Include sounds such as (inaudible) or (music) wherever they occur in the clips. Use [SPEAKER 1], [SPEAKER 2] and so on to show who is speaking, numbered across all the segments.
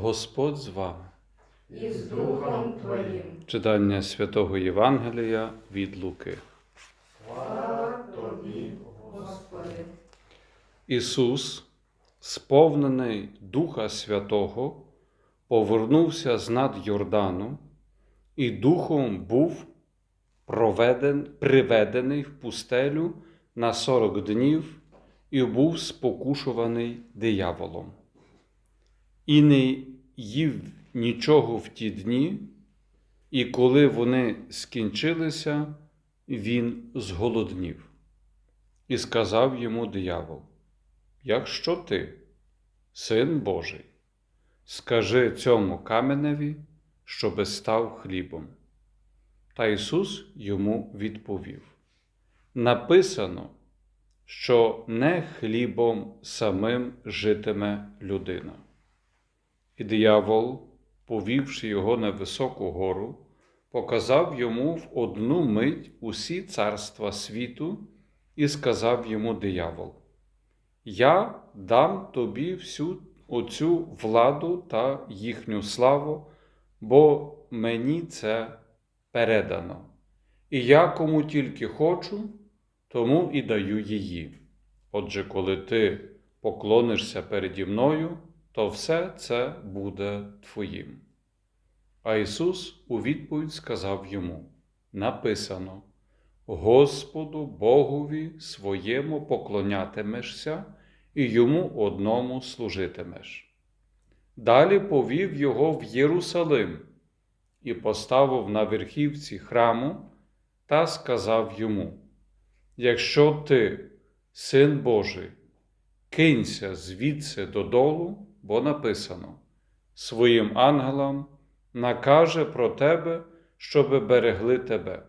[SPEAKER 1] Господь з вами.
[SPEAKER 2] і з Духом Твоїм.
[SPEAKER 1] Читання святого Євангелія від Луки.
[SPEAKER 2] Слава Тобі, Господи.
[SPEAKER 1] Ісус, сповнений Духа Святого, повернувся з над Йордану, і Духом був проведен, приведений в пустелю на сорок днів і був спокушуваний дияволом. І не їв нічого в ті дні, і коли вони скінчилися, він зголоднів. І сказав йому диявол: Якщо ти, син Божий, скажи цьому каменеві, щоби став хлібом. Та Ісус йому відповів: Написано, що не хлібом самим житиме людина. І диявол, повівши його на високу гору, показав йому в одну мить усі царства світу і сказав йому диявол: Я дам тобі всю оцю владу та їхню славу, бо мені це передано. І я кому тільки хочу, тому і даю її. Отже, коли ти поклонишся переді мною, то все це буде твоїм. А Ісус у відповідь сказав йому: Написано: Господу Богові своєму поклонятимешся і йому одному служитимеш. Далі повів його в Єрусалим і поставив на верхівці храму та сказав йому: Якщо ти, син Божий, кинься звідси додолу, бо написано, своїм ангелам накаже про тебе, щоби берегли тебе,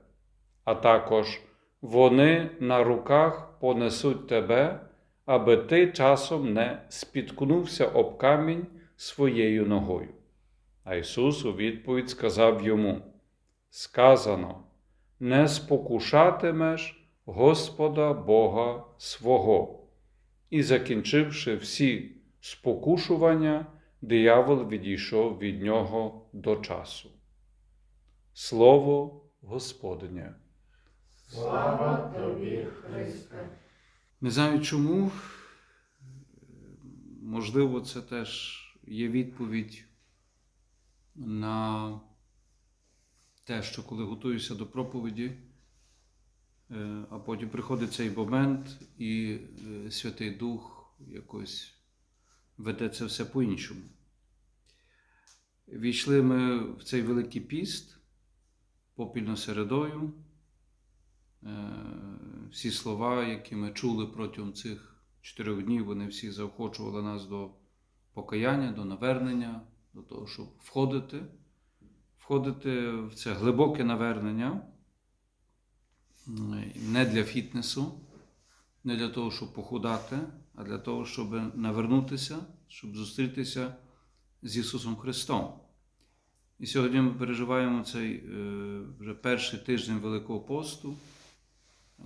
[SPEAKER 1] а також вони на руках понесуть тебе, аби ти часом не спіткнувся об камінь своєю ногою. А Ісус у відповідь сказав йому: Сказано, не спокушатимеш Господа Бога свого. І, закінчивши всі спокушування, диявол відійшов від нього до часу. Слово Господнє.
[SPEAKER 2] Слава Тобі, Христе.
[SPEAKER 1] Не знаю чому. Можливо, це теж є відповідь на те, що коли готуюся до проповіді, е, а потім приходить цей момент, і е, Святий Дух якось веде це все по-іншому. Війшли ми в цей Великий піст попільно середою. Е, Всі слова, які ми чули протягом цих чотирьох днів, вони всі заохочували нас до покаяння, до навернення, до того, щоб входити, входити в це глибоке навернення, не для фітнесу, не для того, щоб похудати, а для того, щоб навернутися, щоб зустрітися з Ісусом Христом. І сьогодні ми переживаємо цей е, вже перший тиждень Великого посту.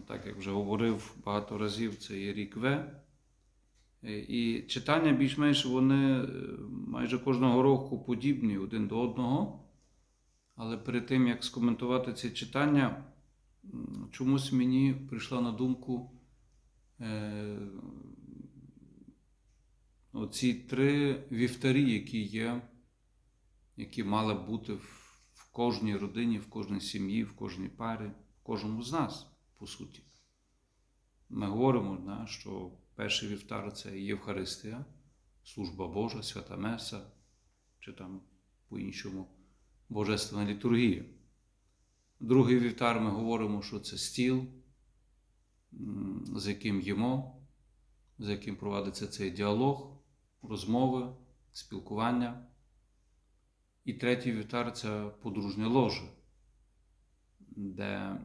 [SPEAKER 1] Так як вже говорив багато разів, це є рік В. Е, І читання більш-менш вони е, майже кожного року подібні один до одного. Але перед тим, як скоментувати ці читання, чомусь мені прийшла на думку оці три вівтарі, які є, які мали бути в, кожній родині, в кожній сім'ї, в кожній парі, в кожному з нас, по суті. Ми говоримо, да, що перший вівтар це Євхаристія, служба Божа, свята Меса, чи там по-іншому Божественна літургія. Другий вівтар ми говоримо, що це стіл, з яким їмо, за яким проводиться цей діалог, розмови, спілкування. І третій вівтар це подружнє ложе, де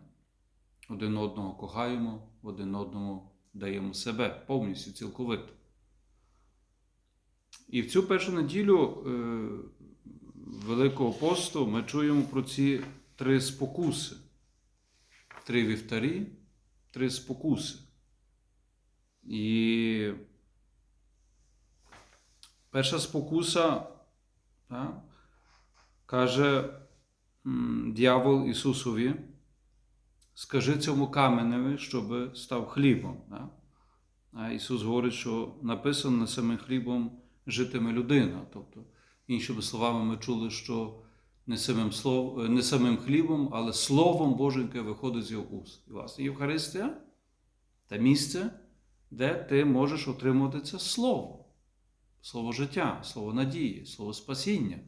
[SPEAKER 1] один одного кохаємо, один одному даємо себе повністю цілковито. І в цю першу неділю е, Великого посту ми чуємо про ці три спокуси: три вівтарі, три спокуси. І перша спокуса Так? Каже дьявол Ісусові, скажи цьому каменеві, щоб став хлібом. Так? А Ісус говорить, що написано не самим хлібом житиме людина. Тобто, іншими словами, ми чули, що не самим, слов, не самим хлібом, але Словом Божим, яке виходить з його уст. І власне Євхаристія те місце, де ти можеш отримати це слово, слово життя, слово надії, слово спасіння.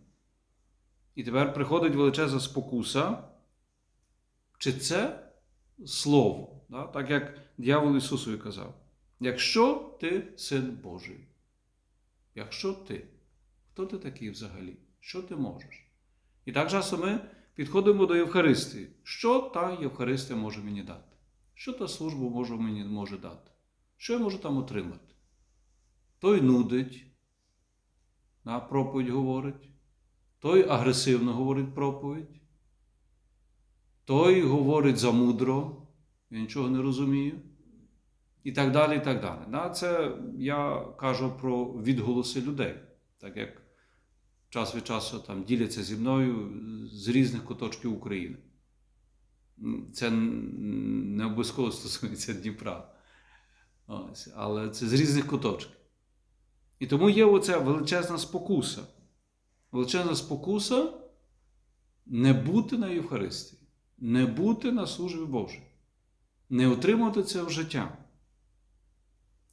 [SPEAKER 1] І тепер приходить величезна спокуса, чи це слово, да? так як дьявол Ісусові казав. Якщо ти син Божий, якщо ти, хто ти такий взагалі? Що ти можеш? І так часто ми підходимо до Євхаристії. Що та Євхаристія може мені дати? Що та служба може мені може дати? Що я можу там отримати? Той нудить, да, проповідь говорить, той агресивно говорить проповідь, той говорить замудро, я нічого не розумію. І так далі, і так далі. Да, Це я кажу про відголоси людей, так як час від часу там діляться зі мною з різних куточків України. Це не обов'язково стосується Дніпра. Ось, але це з різних куточків. І тому є оця величезна спокуса. Величезна спокуса не бути на Євхаристії, не бути на службі Божій, не отримати це в життя.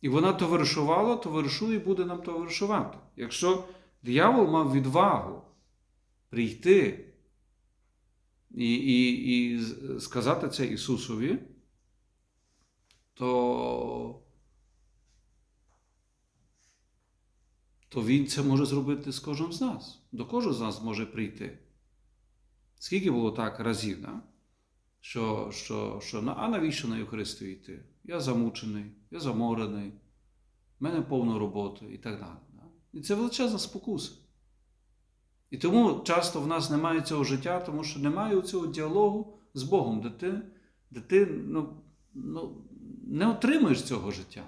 [SPEAKER 1] І вона товаришувала, товаришує і буде нам товаришувати. Якщо диявол мав відвагу прийти і, і, і сказати це Ісусові, то, то Він це може зробити з кожним з нас. До кожного з нас може прийти. Скільки було так разів, да? що, що, що а навіщо на Євхаристію йти? Я замучений, я заморений, в мене повно роботи і так далі. Да? І це величезна спокуса. І тому часто в нас немає цього життя, тому що немає цього діалогу з Богом, де ти, де ти ну, ну, не отримуєш цього життя.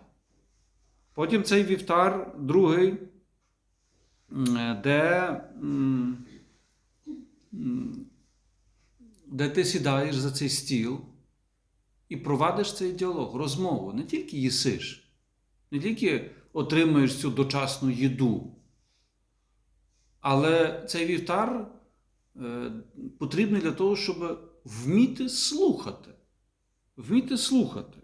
[SPEAKER 1] Потім цей вівтар, другий, де, де ти сідаєш за цей стіл і провадиш цей діалог, розмову. Не тільки їсиш, не тільки отримуєш цю дочасну їду. Але цей вівтар е, потрібний для того, щоб вміти слухати. Вміти слухати.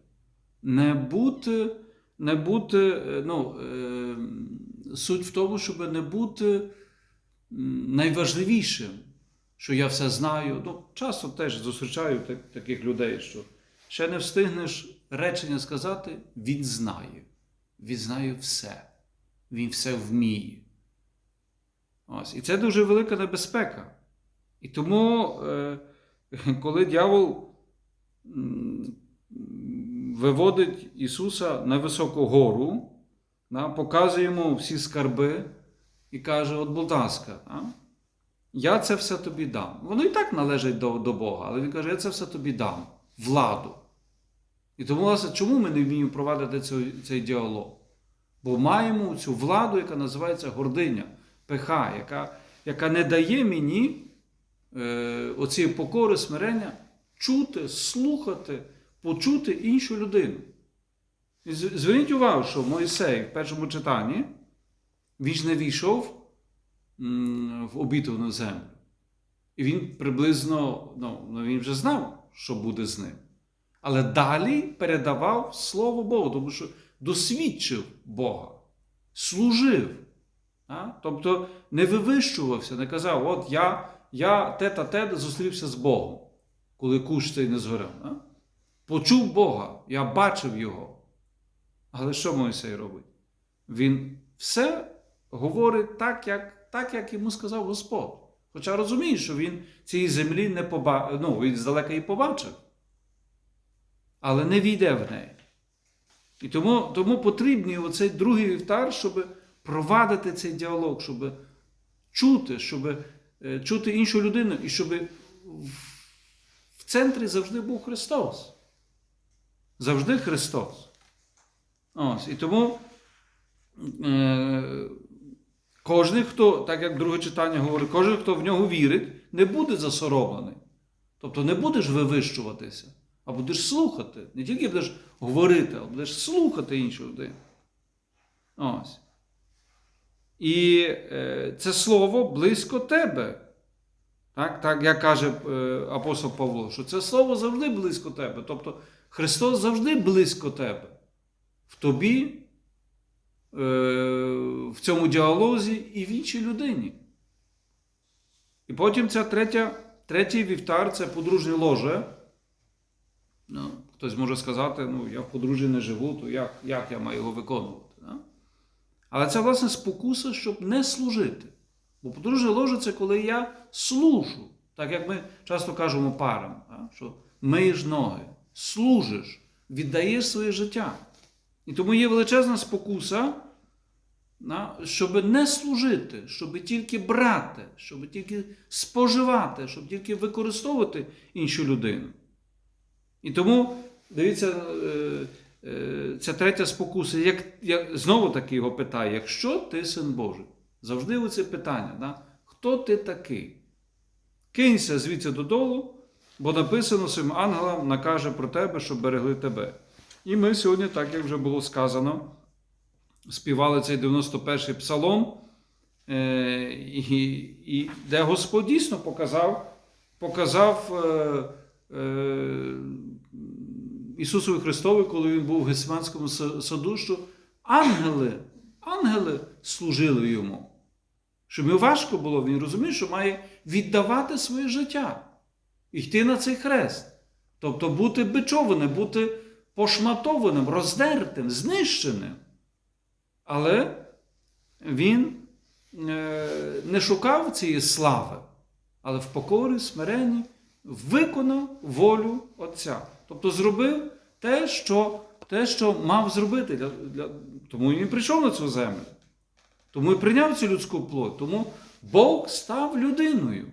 [SPEAKER 1] Не бути, не бути е, ну, е, суть в тому, щоб не бути найважливішим, що я все знаю. Ну, часто теж зустрічаю так- таких людей, що ще не встигнеш речення сказати, він знає. Він знає все. Він все вміє. Ось. І це дуже велика небезпека. І тому, е, (laughs) коли дьявол виводить Ісуса на високу гору, да, показує йому всі скарби і каже: От, будь ласка, я це все тобі дам. Воно і так належить до, до Бога, але Він каже, я це все тобі дам, владу. І тому, власне, чому ми не вміємо провадити цей, цей діалог? Бо маємо цю владу, яка називається гординя, пеха, яка, яка не дає мені е, оцієї покори, смирення чути, слухати, почути іншу людину. Зверніть увагу, що Мойсей в першому читанні він ж не війшов в обітовану землю. І він приблизно, ну, ну, він вже знав, що буде з ним. Але далі передавав Слово Богу, тому що досвідчив Бога, служив. А? Тобто не вивищувався, не казав, от я, я те та те зустрівся з Богом, коли кущ цей не згорів. А? Почув Бога, я бачив Його. Але що Мойсей робить? Він все говорить так, як, так, як йому сказав Господь. Хоча розуміє, що він цієї землі не побачив, ну, він здалека її побачив, але не війде в неї. І тому, тому потрібний оцей другий вівтар, щоб провадити цей діалог, щоб чути, щоб е, чути іншу людину, і щоб в, в центрі завжди був Христос. Завжди Христос. Ось. І тому, е, Кожен, хто, так як друге читання говорить, кожен, хто в нього вірить, не буде засоромлений. Тобто не будеш вивищуватися, а будеш слухати. Не тільки будеш говорити, а будеш слухати іншу людину. Ось. І е, це слово близько тебе. Так, так як каже е, апостол Павло, що це слово завжди близько тебе. Тобто Христос завжди близько тебе. В тобі, е, в цьому діалозі і в іншій людині. І потім ця третя, третій вівтар це подружнє ложе. Ну, хтось може сказати, ну, я в подружжі не живу, то як, як я маю його виконувати? Да? Але це, власне, спокуса, щоб не служити. Бо подружжя ложе це коли я служу. Так як ми часто кажемо парам, да? що миєш ноги, служиш, віддаєш своє життя. І тому є величезна спокуса, щоб не служити, щоб тільки брати, щоб тільки споживати, щоб тільки використовувати іншу людину. І тому, дивіться, е, е, ця третя спокуса, як, як, знову таки його питає, якщо ти син Божий, завжди оце питання, да? хто ти такий? Кинься звідси додолу, бо написано своїм ангелам накаже про тебе, щоб берегли тебе. І ми сьогодні, так як вже було сказано, співали цей 91-й псалом, е, і, і, де Господь дійсно показав, показав е, е, Ісусові Христові, коли він був в Гесиманському са- саду, що ангели, ангели служили йому. Щоб йому важко було, він розумів, що має віддавати своє життя, йти на цей хрест. Тобто бути бичованим, бути пошматованим, роздертим, знищеним. Але він е, не шукав цієї слави, але в покорі, смиренні виконав волю Отця. Тобто зробив те, що, те, що мав зробити. Для, для, тому він прийшов на цю землю. Тому і прийняв цю людську плоть. Тому Бог став людиною.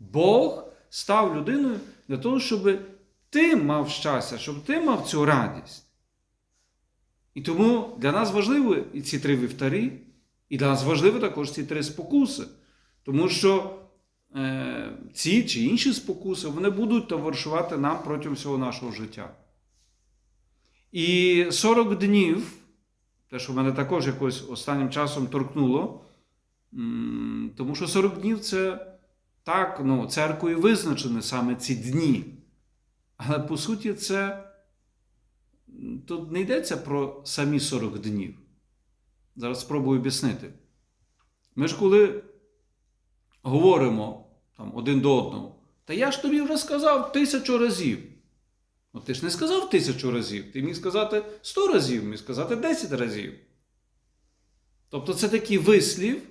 [SPEAKER 1] Бог став людиною для того, щоб ти мав щастя, щоб ти мав цю радість. І тому для нас важливі і ці три вівтарі, і для нас важливі також ці три спокуси. Тому що е, ці чи інші спокуси вони будуть товаришувати нам протягом всього нашого життя. І 40 днів, те, що мене також якось останнім часом торкнуло, тому що 40 днів це так, ну, церквою визначені саме ці дні. Але по суті, це тут не йдеться про самі 40 днів. Зараз спробую об'яснити. Ми ж коли говоримо там, один до одного, та я ж тобі вже сказав тисячу разів. Ну ти ж не сказав тисячу разів, ти міг сказати 100 разів, міг сказати 10 разів. Тобто це такий вислів,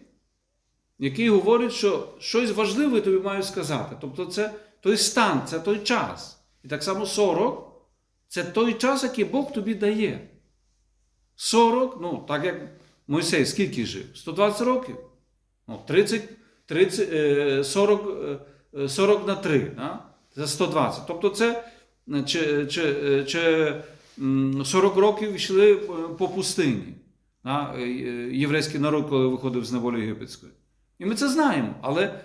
[SPEAKER 1] який говорить, що щось важливе тобі маю сказати. Тобто це той стан, це той час. І так само 40 це той час, який Бог тобі дає. 40, ну, так як Мойсей скільки жив? 120 років. Ну, 30, 30, е, 40, е, 40 на 3, да? це 120. Тобто це е, чи, чи, е, чи 40 років йшли е, по пустині. Да? Єврейський народ, коли виходив з неволі єгипетської. І ми це знаємо. Але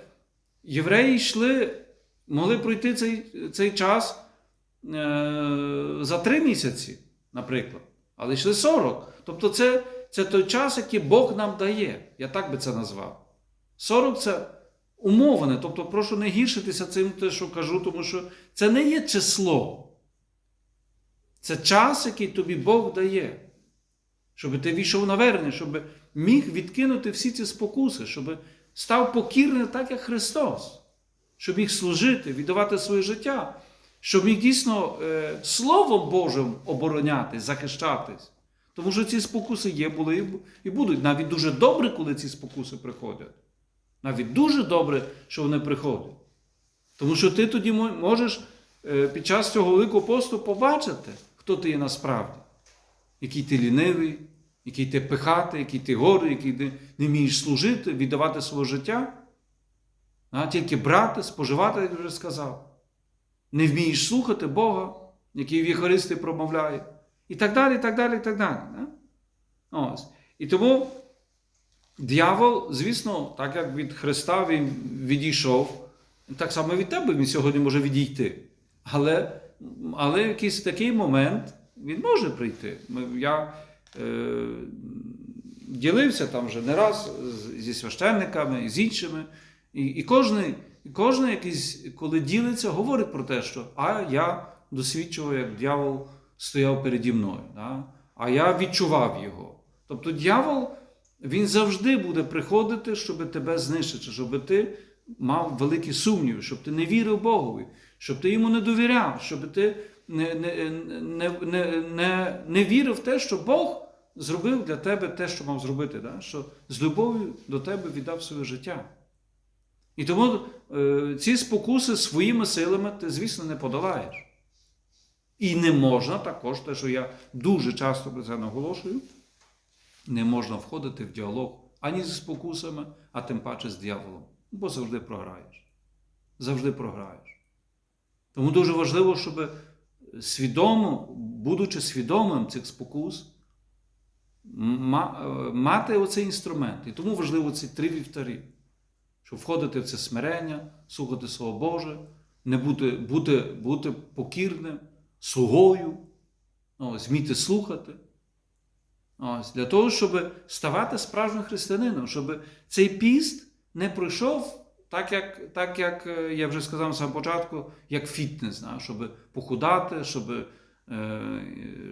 [SPEAKER 1] євреї йшли, могли пройти цей, цей час за три місяці, наприклад, але йшли 40. Тобто це, це той час, який Бог нам дає. Я так би це назвав. 40 це умоване. Тобто, прошу не гіршитися цим, те, що кажу, тому що це не є число. Це час, який тобі Бог дає. Щоб ти війшов на верне, щоб міг відкинути всі ці спокуси, щоб став покірним так, як Христос, щоб міг служити, віддавати своє життя, щоб міг дійсно е, Словом Божим оборонятись, захищатись. Тому що ці спокуси є, були і будуть. Навіть дуже добре, коли ці спокуси приходять. Навіть дуже добре, що вони приходять. Тому що ти тоді можеш е, під час цього великого посту побачити, хто ти є насправді. Який ти лінивий, який ти пихатий, який ти горий, який ти не вмієш служити, віддавати своє життя. А, тільки брати, споживати, як я вже сказав. Не вмієш слухати Бога, який в Єхаристі промовляє. І так далі, і так далі, і так далі. Да? Ось. І тому Д'явол, звісно, так як від Христа він відійшов, так само від тебе він сьогодні може відійти. Але, але якийсь такий момент він може прийти. Я е, ділився там вже не раз зі священниками з іншими. І, і кожен, кожен якийсь, коли ділиться, говорить про те, що а я досвідчував, як дьявол стояв переді мною, да? а я відчував його. Тобто дьявол, він завжди буде приходити, щоб тебе знищити, щоб ти мав великі сумніви, щоб ти не вірив Богові, щоб ти йому не довіряв, щоб ти не, не, не, не, не, не вірив в те, що Бог зробив для тебе те, що мав зробити, да? що з любов'ю до тебе віддав своє життя. І тому е, ці спокуси своїми силами ти, звісно, не подолаєш. І не можна також, те, що я дуже часто про це наголошую, не можна входити в діалог ані зі спокусами, а тим паче з дияволом. Бо завжди програєш. Завжди програєш. Тому дуже важливо, щоб свідомо, будучи свідомим цих спокус, е, мати оцей інструмент. І тому важливо ці три вівтарі, щоб входити в це смирення, слухати Слово Боже, не бути, бути, бути покірним, слугою, ось, вміти слухати. Ось, для того, щоб ставати справжнім християнином, щоб цей піст не пройшов так, як, так, як е, я вже сказав на самому початку, як фітнес, да? щоб похудати, щоб, е,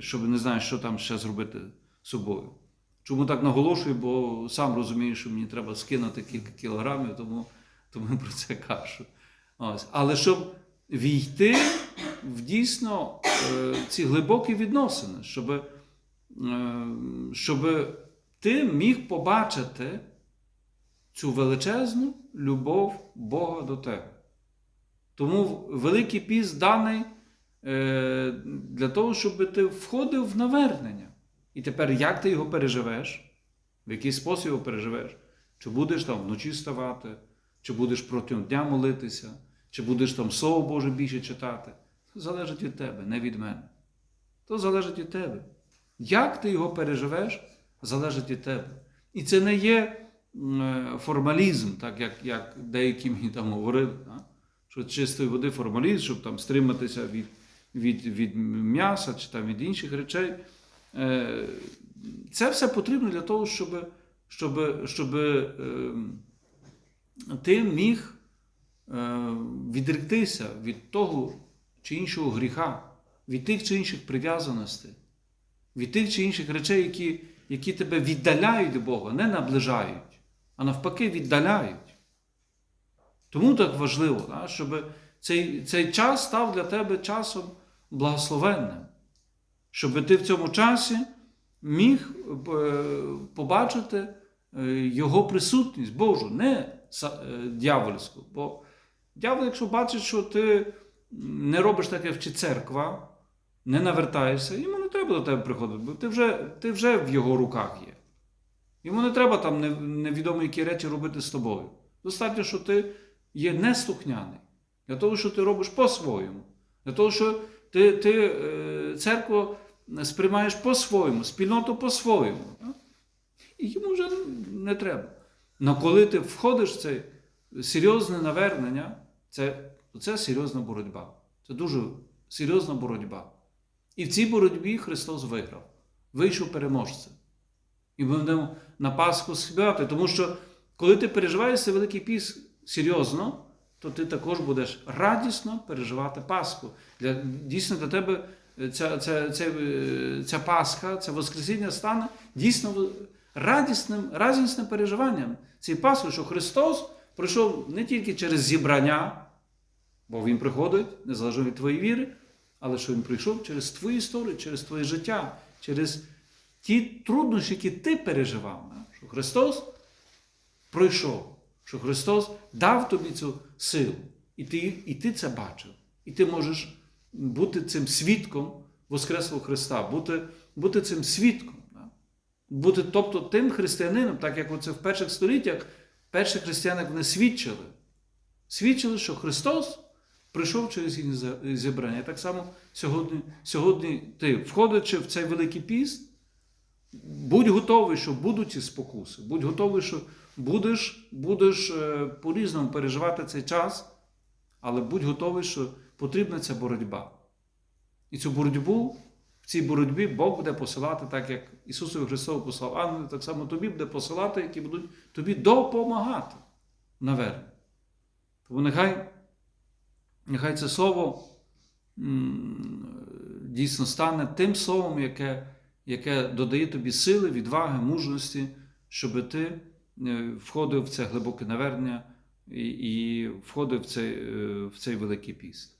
[SPEAKER 1] щоб не знаю, що там ще зробити з собою. Чому так наголошую, бо сам розумію, що мені треба скинути кілька кілограмів, тому, тому про це кажу. Ось. Але щоб війти в дійсно е, ці глибокі відносини, щоб, е, щоб ти міг побачити цю величезну любов Бога до тебе. Тому Великий Піст даний е, для того, щоб ти входив в навернення. І тепер як ти його переживеш? В який спосіб його переживеш? Чи будеш там вночі ставати, чи будеш протягом дня молитися, чи будеш там Слово Боже більше читати? Це залежить від тебе, не від мене. То залежить від тебе. Як ти його переживеш, залежить від тебе. І це не є е, формалізм, так як, як деякі мені там говорили, що чистої води формалізм, щоб там стриматися від, від, від м'яса чи там від інших речей. Е, Це все потрібно для того, щоб, щоб, щоб е, ти міг е, відректися від того чи іншого гріха, від тих чи інших прив'язаностей, від тих чи інших речей, які, які тебе віддаляють від Бога, не наближають, а навпаки віддаляють. Тому так важливо, щоб цей, цей час став для тебе часом благословенним щоб ти в цьому часі міг е, побачити е, його присутність Божу, не е, дьявольську. Бо дьявол, якщо бачить, що ти не робиш таке, вчить церква, не навертаєшся, йому не треба до тебе приходити, бо ти вже, ти вже в його руках є. Йому не треба там невідомо які речі робити з тобою. Достатньо, що ти є неслухняний. Для того, що ти робиш по-своєму. Для того, що ти, ти церкву сприймаєш по-своєму, спільноту по-своєму. І йому вже не треба. Але коли ти входиш в це серйозне навернення, це, це серйозна боротьба. Це дуже серйозна боротьба. І в цій боротьбі Христос виграв, вийшов переможцем. І ми будемо на Пасху співати, тому що коли ти переживаєш цей великий піс серйозно, то ти також будеш радісно переживати Пасху. Для, дійсно для тебе ця, ця, ця, ця Пасха, це Воскресіння стане дійсно радісним, радісним переживанням цієї Пасхи, що Христос прийшов не тільки через зібрання, бо Він приходить, незалежно від твоєї віри, але що Він прийшов через твою історію, через твоє життя, через ті труднощі, які ти переживав. Що Христос пройшов, що Христос дав тобі цю силу, і ти, і ти це бачив. І ти можеш бути цим свідком Воскреслого Христа, бути, бути цим свідком. да? Бути, тобто тим християнином, так як оце в перших століттях, перші християни вони свідчили. Свідчили, що Христос прийшов через їхнє за- зібрання. Так само сьогодні, сьогодні ти, входячи в цей великий піст, будь готовий, що будуть ці спокуси. Будь готовий, що будеш, будеш е, по-різному переживати цей час, але будь готовий, що потрібна ця боротьба. І цю боротьбу, в цій боротьбі Бог буде посилати, так як Ісусові Христову послав ангелів, так само тобі буде посилати, які будуть тобі допомагати наверно. Тому нехай, нехай це слово дійсно стане тим словом, яке, яке додає тобі сили, відваги, мужності, щоб ти е, входив в це глибоке навернення і, і входив в цей, е, в цей великий піст.